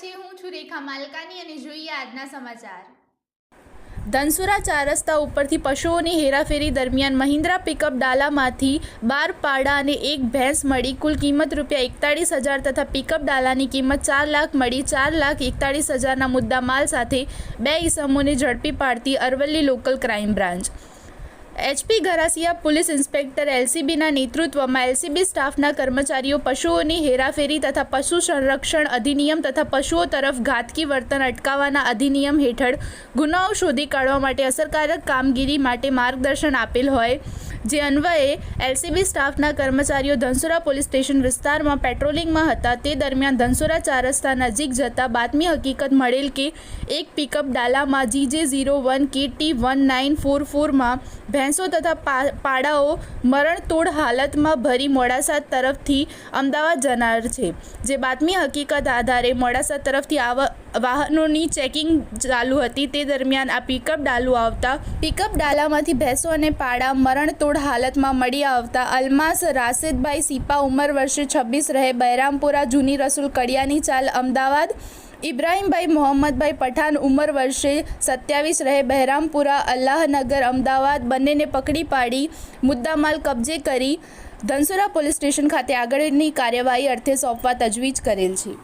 છીએ હું છું રેખા માલકાની અને જોઈએ આજના સમાચાર. ધનસુરા ચાર રસ્તા ઉપરથી પશુઓની હેરાફેરી દરમિયાન મહિન્દ્રા પિકઅપ ડાલામાંથી બાર પાડા અને એક ભેંસ મળી. કુલ કિંમત રૂપિયા એકતાળીસ હજાર તથા પિકઅપ ડાલાની કિંમત ચાર લાખ મળી. ચાર લાખ એકતાળીસ હજારના મુદ્દા માલ સાથે બે ઈસમોને ઝડપી પાડતી Aravalli local crime branch. HP Garasia police inspector એલસીબીના નેતૃત્વમાં એલસીબી સ્ટાફના કર્મચારીઓ પશુઓની હેરાફેરી તથા પશુ સંરક્ષણ અધિનિયમ તથા પશુઓ તરફ ઘાતકી વર્તન અટકાવવાના અધિનિયમ હેઠળ ગુનાઓ શોધી કાઢવા માટે અસરકારક કામગીરી માટે માર્ગદર્શન આપેલ હોય. જે અન્વયે એલસીબી સ્ટાફના કર્મચારીઓ ધનસુરા પોલીસ સ્ટેશન વિસ્તારમાં પેટ્રોલિંગમાં હતા. તે દરમિયાન ધનસુરા ચાર રસ્તા નજીક જતા બાતમી હકીકત મળેલ કે એક pickup ડાલામાં GJ zero one K T one nine four ફોરમાં ભેંસો તથા પાડાઓ મરણતોડ હાલતમાં ભરી મોડાસા તરફથી અમદાવાદ જનાર છે. જે બાતમી હકીકત આધારે મોડાસા તરફથી આવા વાહનોની ચેકિંગ ચાલુ હતી. તે દરમિયાન આ પિકઅપ ડાલુ આવતા પિકઅપ ડાલામાંથી ભેંસો અને પાડા મરણતોડ હાલતમાં મળી આવતા અલમાસ રાશિદભાઈ સીપા ઉંમર વર્ષે છવ્વીસ રહે. બહેરામપુરા જૂની રસુલ કડિયાની ચાલ અમદાવાદ. ઇબ્રાહીમભાઈ મોહમ્મદભાઈ પઠાણ ઉંમર વર્ષે સત્યાવીસ રહે. બહેરામપુરા અલ્લાહનગર અમદાવાદ બંનેને પકડી પાડી મુદ્દામાલ કબજે કરી ધનસુરા પોલીસ સ્ટેશન ખાતે આગળની કાર્યવાહી અર્થે સોંપવા તજવીજ કરેલ છે.